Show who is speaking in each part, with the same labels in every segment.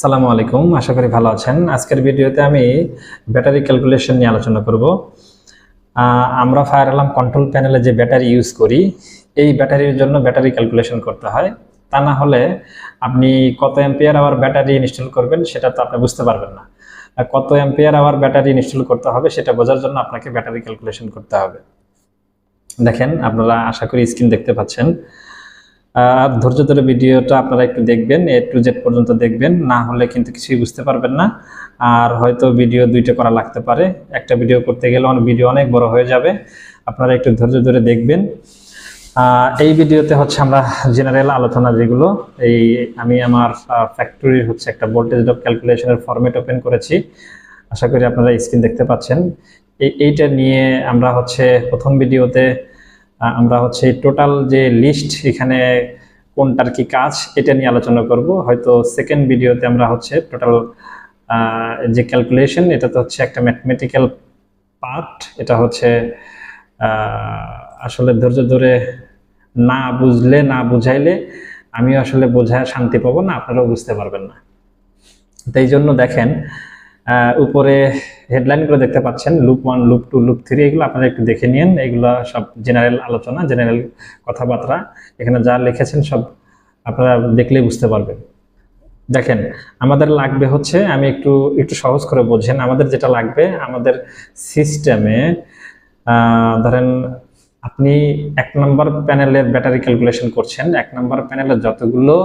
Speaker 1: সালামু আলাইকুম, আশা করি ভালো আছেন। আজকের ভিডিওতে আমি ব্যাটারি ক্যালকুলেশন নিয়ে আলোচনা করব। আমরা ফায়ার অ্যালার্ম কন্ট্রোল প্যানেলে যে ব্যাটারি ইউজ করি, এই ব্যাটারির জন্য ব্যাটারি ক্যালকুলেশন করতে হয়। তা না হলে আপনি কত অ্যাম্পিয়ার আওয়ার ব্যাটারি ইনস্টল করবেন, সেটা তো আপনি বুঝতে পারবেন না। কত অ্যাম্পিয়ার আওয়ার ব্যাটারি ইনস্টল করতে হবে, সেটা বোঝার জন্য আপনাকে ব্যাটারি ক্যালকুলেশন করতে হবে। দেখেন, আপনারা আশা করি স্ক্রিন দেখতে পাচ্ছেন। আর ধৈর্য ধরে ভিডিওটা আপনারা একটু দেখবেন, এ টু জেড পর্যন্ত দেখবেন, না হলে কিন্তু কিছুই বুঝতে পারবেন না। আর হয়তো ভিডিও দুইটা করা লাগতে পারে। একটা ভিডিও করতে গেলে অনেক ভিডিও অনেক বড় হয়ে যাবে। আপনারা একটু ধৈর্য ধরে দেখবেন। এই ভিডিওতে হচ্ছে আমরা জেনারেল আলোচনা যেগুলো, এই আমি আমার ফ্যাক্টরির হচ্ছে একটা ভোল্টেজ ড্রপ ক্যালকুলেশনের ফরম্যাট ওপেন করেছি। আশা করি আপনারা স্ক্রিন দেখতে পাচ্ছেন। এই এইটা নিয়ে আমরা হচ্ছে প্রথম ভিডিওতে আমরা হচ্ছে টোটাল যে লিস্ট এখানে কোনটার কি কাজ, এটা নিয়ে আলোচনা করব। হয়তো সেকেন্ড ভিডিওতে আমরা হচ্ছে টোটাল যে ক্যালকুলেশন এটা তো হচ্ছে একটা ম্যাথমেটিক্যাল পার্ট এটা হচ্ছে আসলে ধৈর্য ধরে না বুঝলে, না বুঝাইলে আমিও আসলে বোঝায় শান্তি পাবো না, আপনারাও বুঝতে পারবেন না। তাই জন্য দেখেন উপরে হেডলাইনগুলো দেখতে পাচ্ছেন loop one loop two loop three এগুলো আপনারা একটু দেখে নিন। এগুলো সব জেনারেল আলোচনা জেনারেল কথাবার্তা। এখানে যা লিখেছেন সব আপনারা দেখলেই বুঝতে পারবেন। দেখেন, আমাদের লাগবে হচ্ছে, আমি একটু একটু সহজ করে বোঝেন, আমাদের যেটা লাগবে, আমাদের সিস্টেমে ধরেন আপনি এক নম্বর প্যানেলের ব্যাটারি ক্যালকুলেশন করছেন। এক নম্বর প্যানেলে যতগুলো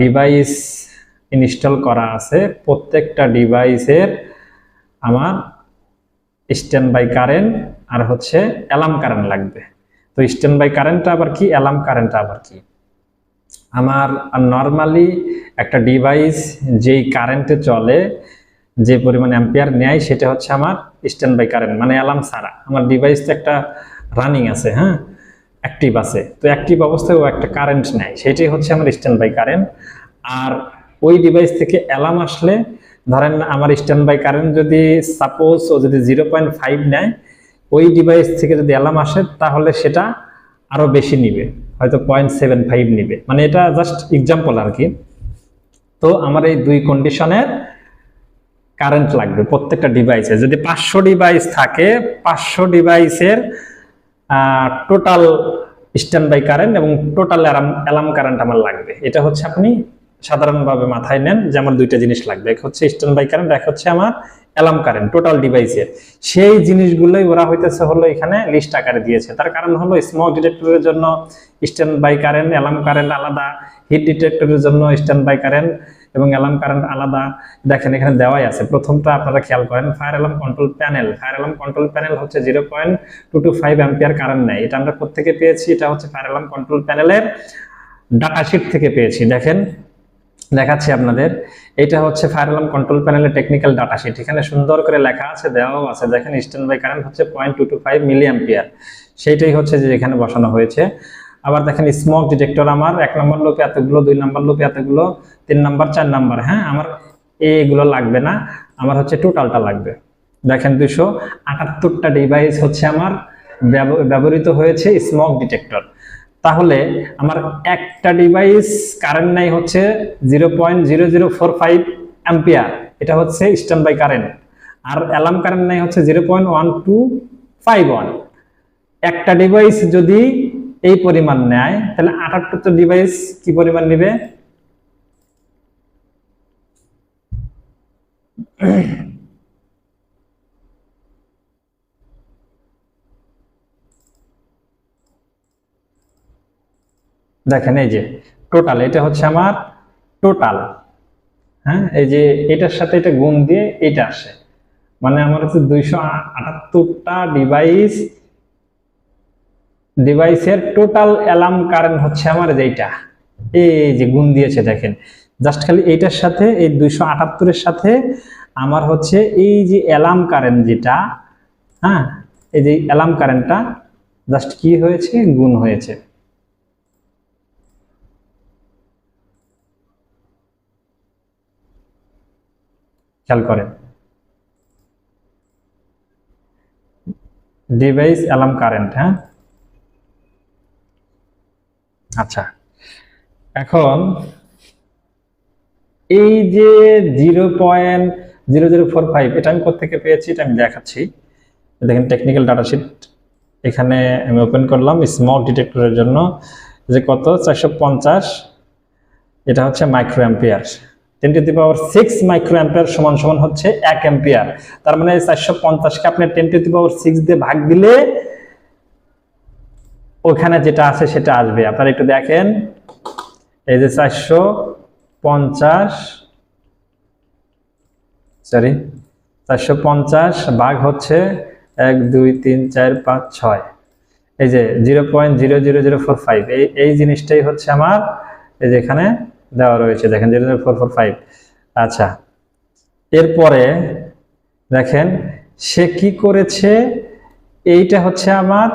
Speaker 1: ডিভাইস ইনস্টল করা আছে, প্রত্যেকটা ডিভাইসের আমার স্ট্যান্ড বাই কারেন্ট আর হচ্ছে অ্যালার্ম কারেন্ট লাগবে। তো স্ট্যান্ড বাই কারেন্টটা আবার কি? অ্যালার্ম কারেন্টটা আবার কি? আমার নর্মালি একটা ডিভাইস যেই কারেন্টে চলে, যে পরিমাণ অ্যাম্পিয়ার নেয়, সেটা হচ্ছে আমার স্ট্যান্ড বাই কারেন্ট মানে অ্যালার্ম ছাড়া। আমার ডিভাইস তো একটা রানিং আছে হ্যাঁ? অ্যাক্টিভ আছে। তো অ্যাক্টিভ অবস্থায় ও একটা কারেন্ট নেয়। সেটাই হচ্ছে আমার স্ট্যান্ড বাই কারেন্ট আর ওই ডিভাইস থেকে অ্যালার্ম আসলে ধরেন আমার স্ট্যান্ড বাই কারেন্ট যদি সাপোজ ও যদি জিরো পয়েন্ট ফাইভ নেয়, ওই ডিভাইস থেকে যদি অ্যালার্ম আসে, তাহলে সেটা আরও বেশি নিবে, হয়তো পয়েন্ট সেভেন ফাইভ নিবে। মানে এটা জাস্ট এক্সাম্পল আর কি। তো আমার এই দুই কন্ডিশনের কারেন্ট লাগবে প্রত্যেকটা ডিভাইসে যদি পাঁচশো ডিভাইস থাকে, পাঁচশো ডিভাইসের টোটাল স্ট্যান্ড বাই কারেন্ট এবং টোটাল অ্যালার্ম কারেন্ট আমার লাগবে। এটা হচ্ছে আপনি সাধারণভাবে মাথায় নেন, যে আমার দুইটা জিনিস লাগবে। এক হচ্ছে স্ট্যান্ড বাই কারেন্ট এক হচ্ছে আমার অ্যালার্ম কারেন্ট টোটাল ডিভাইসের সেই জিনিসগুলোই ওরা হইতেছে হলো এখানে লিস্ট আকারে দিয়েছে। তার কারণ হলো স্মোক ডিটেক্টরের জন্য stand by current alarm current আলাদা হিট ডিটেক্টরের জন্য স্ট্যান্ড বাই কারেন্ট এবং অ্যালার্ম কারেন্ট আলাদা। দেখেন এখানে দেওয়াই আছে। প্রথমটা আপনারা খেয়াল করেন fire alarm control panel fire alarm control panel হচ্ছে zero point two two five ampere current নেয়। এটা আমরা কোথেকে পেয়েছি, এটা হচ্ছে ফায়ার অ্যালার্ম কন্ট্রোল প্যানেলের ডাটা শিট থেকে পেয়েছি। দেখেন দেখাচ্ছি আপনাদের। এটা হচ্ছে ফায়ার অ্যালার্ম কন্ট্রোল প্যানেলের টেকনিক্যাল ডাটা শিট এখানে সুন্দর করে লেখা আছে, দেওয়াও আছে। দেখেন স্ট্যান্ড বাই কারেন্ট হচ্ছে point two two five milliampere সেইটাই হচ্ছে যে এখানে বসানো হয়েছে। আবার দেখেন স্মোক ডিটেক্টর আমার এক নম্বর লোপে এতগুলো, দুই নম্বর লোপে এতগুলো, তিন নম্বর চার নম্বর হ্যাঁ আমার এগুলো লাগবে না। আমার হচ্ছে টোটালটা লাগবে। দেখেন দুশো আটাত্তরটা ডিভাইস হচ্ছে আমার ব্যব- ব্যবহৃত হয়েছে স্মোক ডিটেক্টর তাহলে আমার একটা ডিভাইস কারেন্ট নাই হচ্ছে zero point zero zero four five ampere এটা হচ্ছে স্ট্যান্ড বাই কারেন্ট আর অ্যালার্ম কারেন্ট নাই হচ্ছে zero point one two five one একটা ডিভাইস যদি এই পরিমাণ নেয়, তাহলে আটাত্তরটা ডিভাইস কি পরিমাণ নেবে? দেখেন, এই যে টোটাল এটা হচ্ছে আমার টোটাল হ্যাঁ এই যে এটার সাথে এটা গুণ দিয়ে এটা আসে। মানে আমার হচ্ছে দুইশো আটাত্তরটা ডিভাইস ডিভাইসের টোটাল অ্যালার্ম কারেন্ট হচ্ছে আমার যেইটা। এই যে গুণ দিয়েছে, দেখেন। জাস্ট খালি এইটার সাথে, এই দুইশো আটাত্তরের সাথে আমার হচ্ছে এই যে অ্যালার্ম কারেন্ট যেটা হ্যাঁ এই যে অ্যালার্ম কারেন্টটা জাস্ট কি হয়েছে? গুণ হয়েছে। খেয়াল করেন। ডিভাইস অ্যালার্ম কারেন্ট হ্যাঁ? আচ্ছা এখন এই যে zero point zero zero four five, এটা আমি কোথেকে পেয়েছি? এটা আমি দেখাচ্ছি। দেখেন টেকনিক্যাল ডাটাশিট এখানে আমি ওপেন করলাম স্মোক ডিটেক্টরের জন্য। যে কত? চারশো পঞ্চাশ। এটা হচ্ছে microampere ten to the power six microampere সমান সমান হচ্ছে এক অ্যাম্পিয়ার তার মানে চারশো পঞ্চাশকে আপনি ten to the power six দিয়ে ভাগ দিলে ওখানে যেটা আছে সেটা আসবে। আপনারা একটু দেখেন। এই যে চারশো পঞ্চাশ সরি চারশো পঞ্চাশ ভাগ হচ্ছে এক, দুই, তিন, চার, পাঁচ, ছয়। এই যে zero point zero zero zero four five. এই এই জিনিসটাই হচ্ছে আমার, এই যে এখানে দেওয়া রয়েছে। দেখেন zero zero four four five আচ্ছা এরপরে দেখেন সে কি করেছে? এইটা হচ্ছে আমার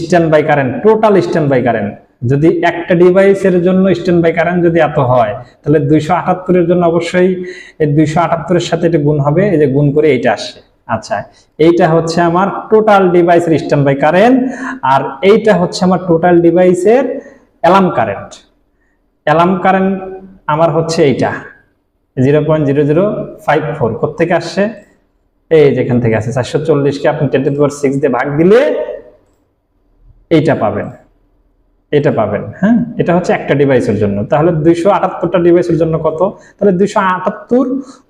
Speaker 1: standby current total standby current যদি একটা ডিভাইসের জন্য স্ট্যান্ড বাই কারেন্ট যদি এত হয়, তাহলে দুইশো আটাত্তরের জন্য অবশ্যই দুইশো আটাত্তরের সাথে এটা গুণ হবে, এই যে গুণ করে এইটা আসে আচ্ছা এইটা হচ্ছে আমার টোটাল ডিভাইসের স্ট্যান্ড বাই কারেন্ট আর এইটা হচ্ছে আমার টোটাল ডিভাইসের অ্যালার্ম কারেন্ট অ্যালার্ম কারেন্ট আমার হচ্ছে এইটা zero point zero zero five four কোথেকে আসছে? এই যেখান থেকে আসে চারশো চল্লিশকে আপনি টেন টু সিক্স দিয়ে ভাগ দিলে এইটা পাবেন এটা পাবেন হ্যাঁ? এটা হচ্ছে একটা ডিভাইসের জন্য। তাহলে দুইশো আটাত্তরটা ডিভাইসের জন্য কত? তাহলে দুইশো আটাত্তর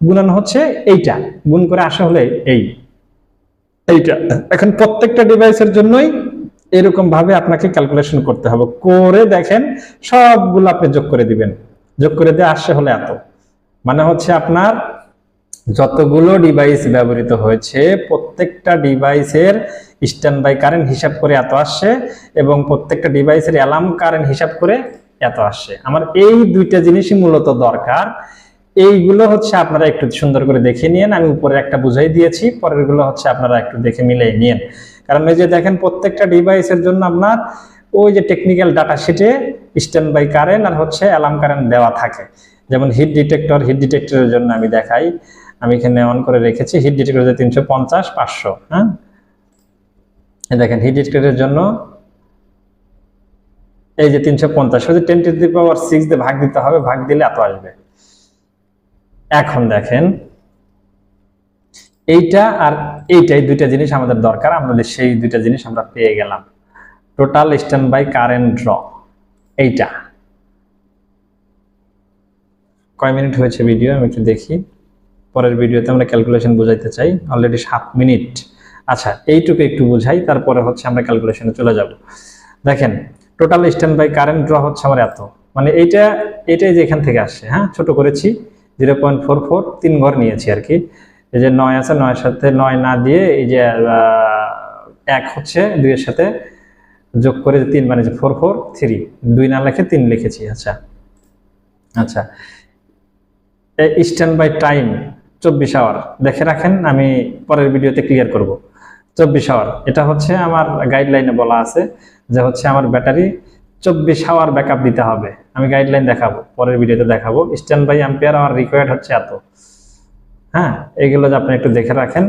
Speaker 1: গুণানো হচ্ছে এইটা, গুণ করে আসা হলে এই, এইটা। এখন প্রত্যেকটা ডিভাইসের জন্যই এরকম ভাবে আপনাকে ক্যালকুলেশন করতে হবে। করে দেখেন সবগুলো আপনি যোগ করে দিবেন। যোগ করে দিয়ে আসছে হলে এত। মানে হচ্ছে আপনার যতগুলো ডিভাইস ব্যবহৃত হয়েছে, প্রত্যেকটা ডিভাইসের স্ট্যান্ড বাই কারেন্ট হিসাব করে এত আসছে এবং প্রত্যেকটা ডিভাইসের অ্যালার্ম কারেন্ট হিসাব করে এত আসছে আমার এই দুইটা জিনিসই মূলত দরকার। এইগুলো হচ্ছে আপনারা একটু সুন্দর করে দেখে নিন আমি উপরে একটা বুঝাই দিয়েছি পরেরগুলো হচ্ছে আপনারা একটু দেখে মিলিয়ে নিন কারণ এই যে দেখেন প্রত্যেকটা ডিভাইসের জন্য আপনার ওই যে টেকনিক্যাল ডাটা শিটে স্ট্যান্ড বাই কারেন্ট আর হচ্ছে অ্যালার্ম কারেন্ট দেওয়া থাকে। যেমন হিট ডিটেক্টর হিট ডিটেক্টরের জন্য আমি দেখাই। আমি এখানে অন করে রেখেছি হিট ডিটেক্টর যে তিনশো পঞ্চাশ, পাঁচশো হ্যাঁ? দেখেন হিট ডিটেক্টরের জন্য এই যে তিনশো পঞ্চাশ যদি ten to the power six দিয়ে ভাগ দিতে হবে, ভাগ দিলে এত আসবে। এখন দেখেন এইটা আর এইটাই দুইটা জিনিস আমাদের দরকার। আমাদের সেই দুইটা জিনিস আমরা পেয়ে গেলাম। Total stand by current draw এইটা। কয় মিনিট হয়েছে ভিডিও আমি একটু দেখি। পরের ভিডিওতে আমরা ক্যালকুলেশন বোঝাইতে চাই। অলরেডি সাত মিনিট। আচ্ছা এইটুকু একটু বুঝাই, তারপরে হচ্ছে আমরা ক্যালকুলেশনে চলে যাব। দেখেন total stand by current draw হচ্ছে আমার এত। মানে এইটা এটাই যে এখান থেকে আসছে হ্যাঁ? ছোট করেছি জিরো পয়েন্ট ফোর ফোর তিন ঘর নিয়েছি আর কি। এই যে নয় আছে, নয়ের সাথে নয় না দিয়ে এই যে এক হচ্ছে দুইয়ের সাথে যোগ করে তিন মানে যে ফোর ফোর থ্রি দুই না লেখে তিন লিখেছি আচ্ছা। আচ্ছা। স্ট্যান্ড বাই টাইম চব্বিশ আওয়ার দেখে রাখেন, আমি পরের ভিডিওতে ক্লিয়ার করব। চব্বিশ আওয়ার এটা হচ্ছে আমার গাইডলাইনে বলা আছে যে হচ্ছে আমার ব্যাটারি চব্বিশ আওয়ার ব্যাকআপ দিতে হবে। আমি গাইডলাইন দেখাবো, পরের ভিডিওতে দেখাবো। স্ট্যান্ড বাই অ্যাম্পিয়ার আমার রিকোয়ার্ড হচ্ছে এত। হ্যাঁ এগুলো আপনি একটু দেখে রাখেন।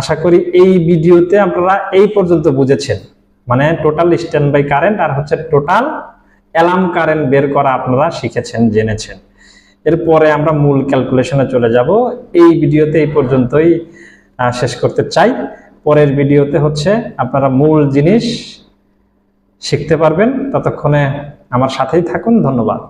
Speaker 1: আশা করি এই ভিডিওতে আপনারা এই পর্যন্ত বুঝেছেন। মানে টোটাল স্ট্যান্ড বাই কারেন্ট আর হচ্ছে টোটাল অ্যালার্ম কারেন্ট বের করা আপনারা শিখেছেন, জেনেছেন। এরপরে আমরা মূল ক্যালকুলেশনে চলে যাব। এই ভিডিওতে এই পর্যন্তই শেষ করতে চাই। পরের ভিডিওতে হচ্ছে আপনারা মূল জিনিস শিখতে পারবেন। ততক্ষণে আমার সাথেই থাকুন। ধন্যবাদ।